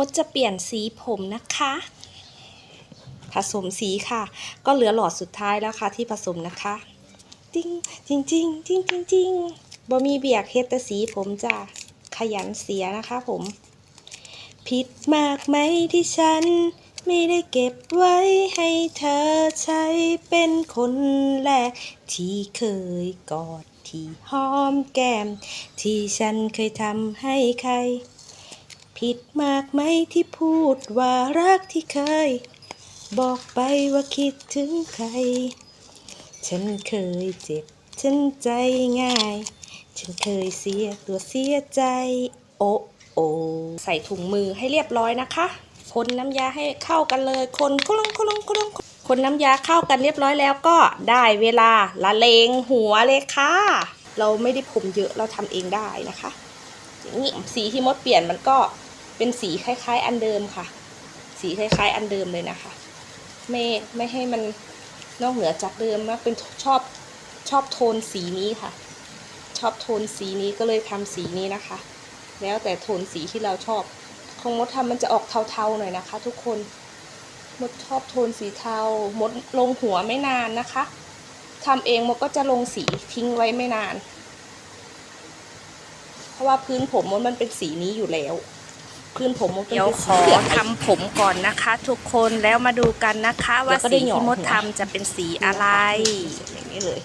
มดจะเปลี่ยนสีผมนะคะ ผสมสีค่ะ ก็เหลือหลอดสุดท้ายแล้วค่ะที่ผสมนะคะติ้งจริงจริงจริงจริงจริงบ่มีเบียกเฮตสีผมจ้ะขยันเสียนะคะผม ผิดมากไหมที่ฉัน ไม่ได้เก็บไว้ให้เธอใช้เป็นคนแรก ที่เคยกอดที่หอมแก้ม ที่ฉันเคยทำให้ใคร ผิดมากไหมที่พูดว่ารักที่เคย บอกไปว่าคิดถึงใคร ฉันเคยเจ็บ ฉันใจง่าย ฉันเคยเสียตัวเสียใจ โอ้โอใส่ถุงมือให้เรียบร้อยนะคะ คนน้ำยาให้เข้ากันเลย คนกุลงกุลงกุลงคนน้ำยาเข้ากันเรียบร้อยแล้วก็ได้เวลาละเลงหัวเลยค่ะ เราไม่ได้ผมเยอะเราทำเองได้นะคะอย่างนี้สีที่มดเปลี่ยนมันก็ เป็นสีคล้าย ๆ อันเดิมค่ะ สีคล้าย ๆ อันเดิมเลยนะคะ ไม่ไม่ให้มันนอกเหนือจากเดิมมากเป็นชอบชอบโทนสีนี้ค่ะ ชอบโทนสีนี้ก็เลยทำสีนี้นะคะ แล้วแต่โทนสีที่เราชอบ ของมดทำมันจะออกเทาๆหน่อยนะคะ ทุกคนมดชอบโทนสีเทามดลงหัวไม่นานนะคะทำเองมดก็จะลงสีทิ้งไว้ไม่นาน เพราะว่าพื้นผมมดมันเป็นสีนี้อยู่แล้ว พื้นผมมดเป็นเดี๋ยวสีขอเหลืงทำผมก่อนนะคะ ทุกคนแล้วมาดูกันนะคะ ว่าแล้วก็ได้สีหยอที่กมดหัว ทำจะเป็นสีอะไร อย่างนี้เลย